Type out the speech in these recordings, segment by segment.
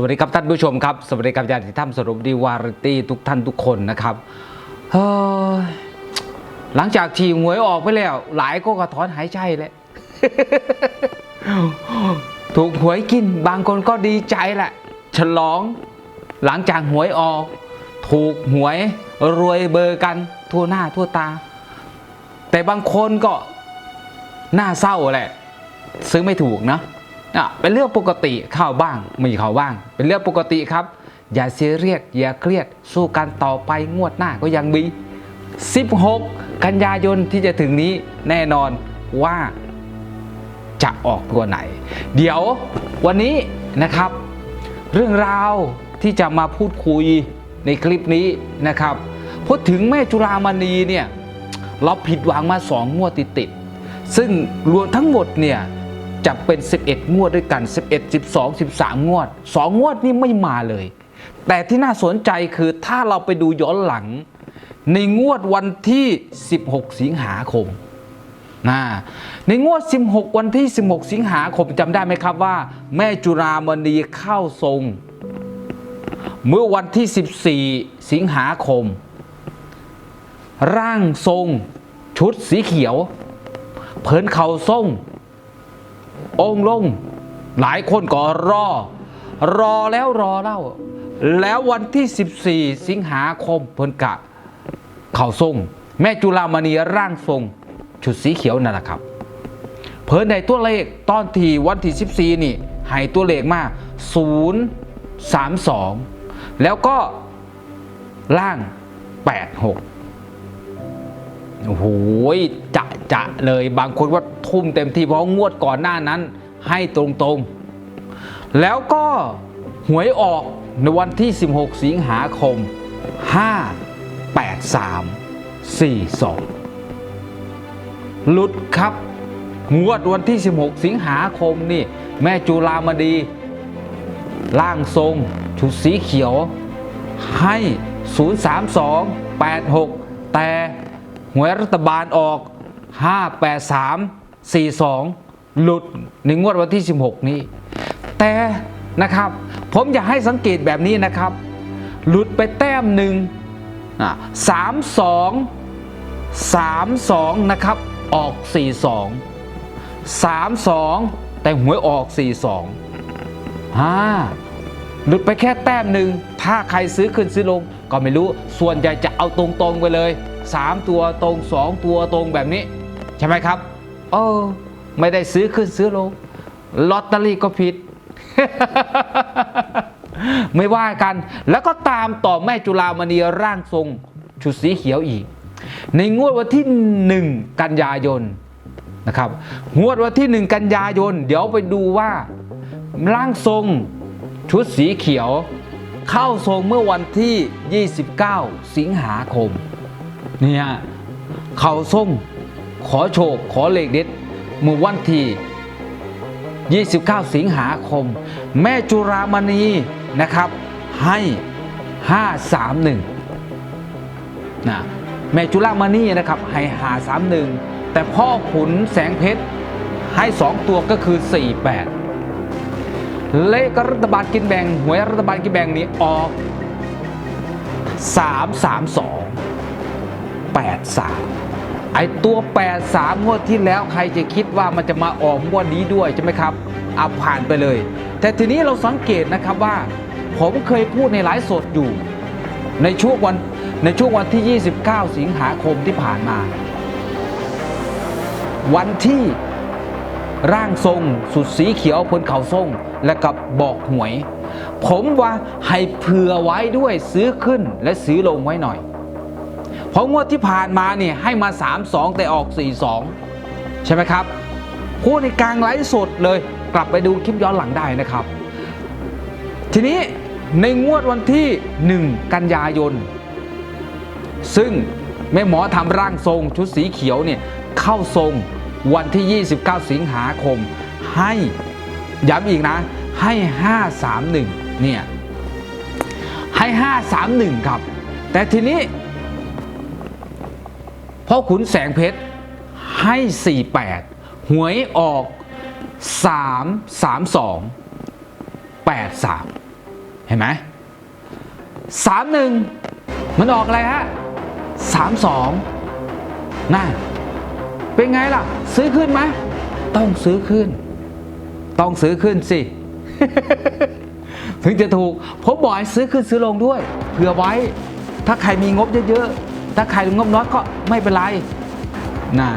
วัสดีครับท่านผู้ชมครับ สวัสดีครับญาติธรรมสรุปดีวาไรตี้ทุกท่านทุกคนนะครับหลังจากทีหวยออกไปแล้ว หลายก็กระถอนหายใจเลยถูกหวยกินบางคนก็ดีใจแหละฉลอง หลังจากหวยออก ถูกหวยรวยเบอร์กัน ทั่วหน้าทั่วตา แต่บางคนก็น่าเศร้าแหละ ซื้อไม่ถูกนะ อะเป็นเรื่องปกติเข้าบ้างม่เข้าบ้าง เป็นเรื่องปกติครับ อย่าเสียเรียสอย่าเครียดสู้กันต่อไปงวดหน้าก็ยังมี 16 กันยายนที่จะถึงนี้แน่นอนว่าจะออกตัวไหน เดี๋ยววันนี้นะครับ เรื่องราวที่จะมาพูดคุยในคลิปนี้นะครับพูดถึงแม่จุฬามณีเนี่ยเราผิดหวังมาสองงวดติดๆซึ่งรวมทั้งหมดเนี่ย จะเป็น 11 งวดด้วยกัน 11 12 13 งวด 2 งวดนี่ไม่มาเลย แต่ที่น่าสนใจคือถ้าเราไปดูย้อนหลัง ในงวดวันที่ 16 สิงหาคมนะในงวด 16 วันที่ 16 สิงหาคมจำได้ไหมครับว่า แม่จุฬามณีเข้าทรง เมื่อวันที่ 14 สิงหาคม ร่างทรงชุดสีเขียว เผินเขาทรง องค์ลง หลายคนก็รอ รอแล้วรอเล่า แล้ววันที่ 14 สิงหาคมเพิ่นกะ เข่าทรง แม่จุฬามณีร่างทรง ชุดสีเขียวนั่นแหละครับ เพิ่นในตัวเลขตอนที่วันที่ 14 นี่ให้ตัวเลขมา 0 3 2 แล้วก็ล่าง 86 โอ้โหจะจะเลยบางคนว่าทุ่มเต็มที่เพราะงวดก่อนหน้านั้น ให้ตรงๆ แล้วก็หวยออกในวันที่ 16 สิงหาคม 5 8 3 4 2 หลุดครับ งวดวันที่ 16 สิงหาคมนี่ แม่จุลามดีร่างทรงชุดสีเขียวให้ 032 86 แต่ หวยรัฐบาลออก 583 42 หลุดในงวดวันที่ 16 นี้ แต่นะครับ ผมอยากให้สังเกตแบบนี้นะครับ หลุดไปแต้มหนึ่งอะ32 32นะครับ ออก42 32แต่หวยออก42ฮ่าหลุดไปแค่แต้มหนึ่ง ถ้าใครซื้อขึ้นซื้อลงก็ไม่รู้ ส่วนใหญ่จะเอาตรงๆไปเลย 3 ตัวตรง 2 ตัวตรงแบบนี้ ใช่ไหมครับ เออ ไม่ได้ซื้อขึ้นซื้อลงลอตเตอรี่ก็ผิด ไม่ว่ากัน แล้วก็ตามต่อแม่จุฬามณีร่างทรงชุดสีเขียวอีก ในงวดวันที่ 1 กันยายนนะครับงวดวันที่ 1 กันยายน เดี๋ยวไปดูว่าร่างทรงชุดสีเขียว เข้าทรงเมื่อวันที่ 29 สิงหาคม เนี่ยเขาทรงขอโชค ขอเลขเด็ดเมื่อวันที่ 29 สิงหาคม แม่จุรามณีนะครับ ให้ 531นะแม่จุรามณีนะครับ ให้531 แต่พ่อขุนแสงเพชรให้ 2 ตัวก็คือ 48 เลขรัฐบาลกินแบ่งหวยรัฐบาลกินแบ่งนี้ออก 332 83 ไอตัว 83 งวดที่แล้วใครจะคิดว่ามันจะมาออกงวดนี้ด้วยใช่ไหมครับเอาผ่านไปเลย แต่ทีนี้เราสังเกตนะครับว่า ผมเคยพูดในไลฟ์สดอยู่ ในช่วงวันในช่วงวันที่ 29 สิงหาคมที่ผ่านมา วันที่ร่างทรงสุดสีเขียวพลเขาทรงและกับบอกหวย ผมว่าให้เผื่อไว้ด้วยซื้อขึ้นและซื้อลงไว้หน่อย ราะงวดที่ผ่านมาเนี่ยให้มา 3-2 แต่ออก 4-2 ใช่ไหมครับพูดในกลางไลฟ์สดเลยกลับไปดูคลิปย้อนหลังได้นะครับ ทีนี้ในงวดวันที่ 1 กันยายน ซึ่งแม่หมอทำร่างทรงชุดสีเขียวเนี่ยเข้าทรงวันที่ 29 สิงหาคม ให้ย้ำอีกนะ ให้ 531 เนี่ย ให้ 531 ครับ แต่ทีนี้ พ่อขุนแสงเพชรให้ 48 หวยออก 3 3 2 8 3 เห็นไหมสามหนึ่งมันออกอะไรฮะสามสองน่าเป็นไงล่ะ ซื้อขึ้นไหมต้องซื้อขึ้น ต้องซื้อขึ้นสิ ถึงจะถูกผมบอกให้ซื้อขึ้นซื้อลงด้วยเผื่อไว้ ถ้าใครมีงบเยอะๆ ถ้าใครงบน้อยก็ไม่เป็นไรนะ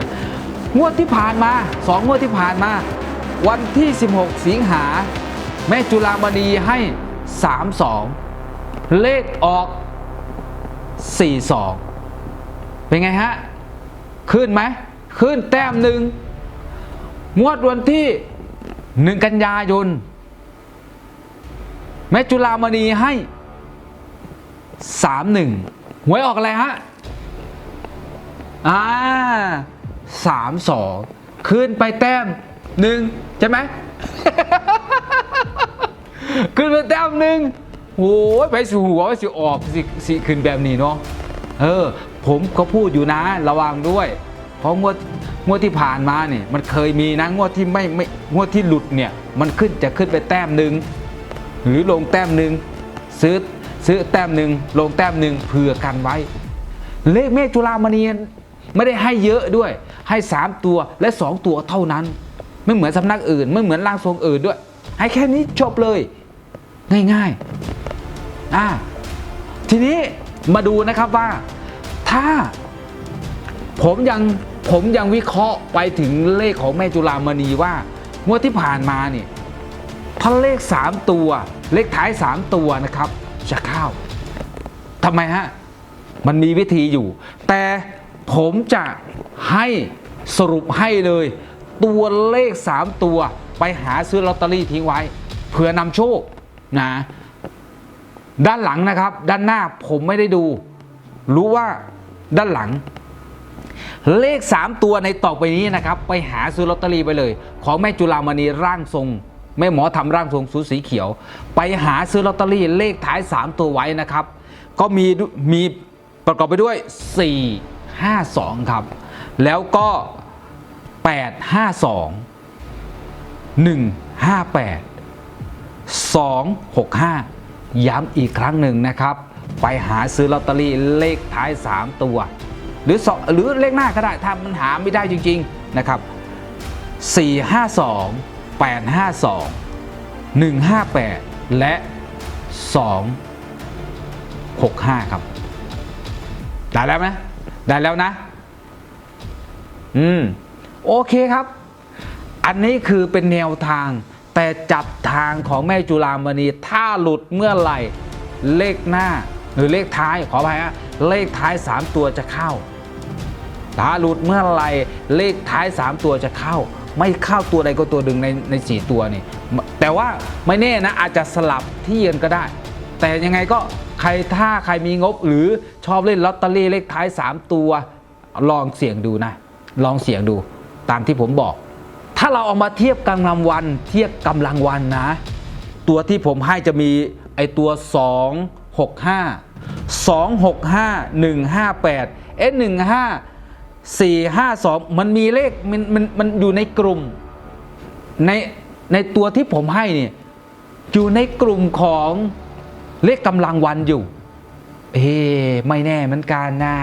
งวดที่ผ่านมาสองงวดที่ผ่านมา วันที่ 16 สิงหา แม่จุฬามณีให้ 32 เลขออก 42 เป็นไงฮะ ขึ้นไหม ขึ้นแต้มหนึ่ง งวดวันที่ 1 กันยายน แม่จุฬามณีให้ 31 หวยออกอะไรฮะ อ่าสามสองขึ้นไปแต้มหนึ่งใช่ไหม ขึ้นไปแต้มหนึ่งโอ้ยไปสู่หัวไปสู่ออกสิสิขึ้นแบบนี้เนาะเออ ผมก็พูดอยู่นะระวังด้วย เพราะงวดงวดที่ผ่านมาเนี่ยมันเคยมีนะงวดที่ไม่ไม่งวดที่หลุดเนี่ย มันขึ้นจะขึ้นไปแต้มหนึ่งหรือลงแต้มหนึ่งซื้อซื้อแต้มหนึ่งลงแต้มหนึ่งเผื่อกันไว้ เลขเมฆจุฬามณี ไม่ได้ให้เยอะด้วย ให้ 3 ตัวและ 2 ตัวเท่านั้น ไม่เหมือนสำนักอื่น ไม่เหมือนร่างทรงอื่นด้วย ให้แค่นี้จบเลย ง่ายๆอ่าทีนี้มาดูนะครับว่า ถ้า ผมยังผมยังวิเคราะห์ไปถึงเลขของแม่จุฬามณีว่างวดที่ผ่านมาเนี่ยถ้าเลข 3 ตัว เลขท้าย 3 ตัวนะครับจะเข้าทำไมฮะ มันมีวิธีอยู่ แต่ ผมจะให้สรุปให้เลย ตัวเลข 3 ตัวไปหาซื้อลอตเตอรี่ทิ้งไว้เผื่อนำโชคนะด้านหลังนะครับ ด้านหน้าผมไม่ได้ดู รู้ว่าด้านหลัง เลข 3 ตัวในต่อไปนี้นะครับ ไปหาซื้อลอตเตอรี่ไปเลย ของแม่จุฬามณีร่างทรงแม่หมอทำร่างทรงสูสีเขียว ไปหาซื้อลอตเตอรี่เลขท้าย 3 ตัวไว้นะครับ ก็มีมีประกอบไปด้วย 4 5 2 ครับ แล้วก็ 8 5 2 1 5 8 2 6 5 ย้ำอีกครั้งหนึ่งนะครับ ไปหาซื้อลอตเตอรี่เลขท้าย 3 ตัว หรือสองหรือเลขหน้าก็ได้ถ้ามันหาไม่ได้จริง ๆ นะครับ 452 852 158 และ 265 ครับ ได้แล้วไหม ได้แล้วนะ อืม โอเคครับ อันนี้คือเป็นแนวทาง แต่จับทางของแม่จุฬามณีถ้าหลุดเมื่อไหร่ เลขหน้า หรือเลขท้ายขออภัยฮะเลขท้าย 3 ตัวจะเข้าถ้าหลุดเมื่อไหร่เลขท้าย 3 ตัวจะเข้า ไม่เข้าตัวใดก็ตัวหนึ่งในในสตัวนี่แต่ว่าไม่แน่นะอาจจะสลับที่เยืนก็ได้ แต่ยังไงก็ใครถ้าใครมีงบหรือชอบเล่นลอตเตอรี่เลขท้าย 3 ตัว ลองเสี่ยงดูนะ ลองเสี่ยงดูตามที่ผมบอก ถ้าเราเอามาเทียบกำลังวัน เทียบกำลังวันนะ ตัวที่ผมให้จะมีไอตัว 2 6 5 2 6 5 1 5 8เอ๊ะ15 4 5 2 มันมีเลขมันมันมันอยู่ในกลุ่ม ในในตัวที่ผมให้เนี่ยอยู่ในกลุ่มของ เลขกำลังวันอยู่ เอ๊ะไม่แน่เหมือนกันนะ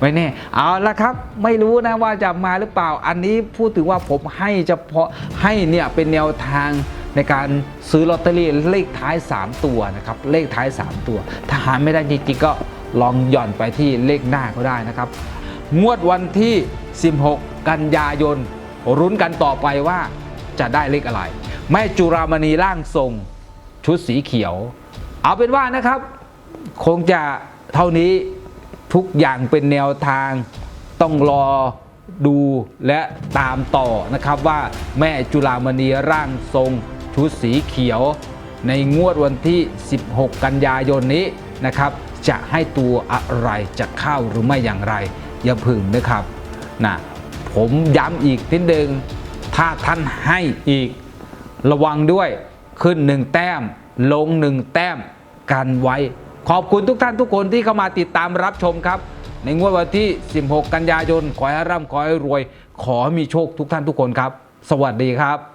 ไม่แน่ เอาละครับ ไม่รู้นะว่าจะมาหรือเปล่า อันนี้พูดถึงว่าผมให้เฉพาะให้เนี่ยเป็นแนวทางในการซื้อลอตเตอรี่เลขท้าย 3 ตัวนะครับ เลขท้าย 3 ตัว ถ้าหาไม่ได้จริงๆก็ลองหย่อนไปที่เลขหน้าก็ได้นะครับ งวดวันที่ 16 กันยายนรุ้นกันต่อไปว่าจะได้เลขอะไร แม่จุรามณีร่างทรง ชุดสีเขียว เอาเป็นว่านะครับ คงจะเท่านี้ทุกอย่างเป็นแนวทางต้องรอดูและตามต่อนะครับว่าแม่จุฬามณีร่างทรงชุดสีเขียว ในงวดวันที่ 16 กันยายนนี้นะครับ จะให้ตัวอะไรจะเข้าหรือไม่อย่างไร อย่าพึ่งนะครับนะผมย้ำอีกนิดนึงถ้าท่านให้อีกระวังด้วย ขึ้นหนึ่งแต้ม ลงหนึ่งแต้มกันไว้ ขอบคุณทุกท่านทุกคนที่เข้ามาติดตามรับชมครับ ในงวดวันที่ 16 กันยายน ขอให้ร่ำขอให้รวย ขอให้มีโชคทุกท่านทุกคนครับ สวัสดีครับ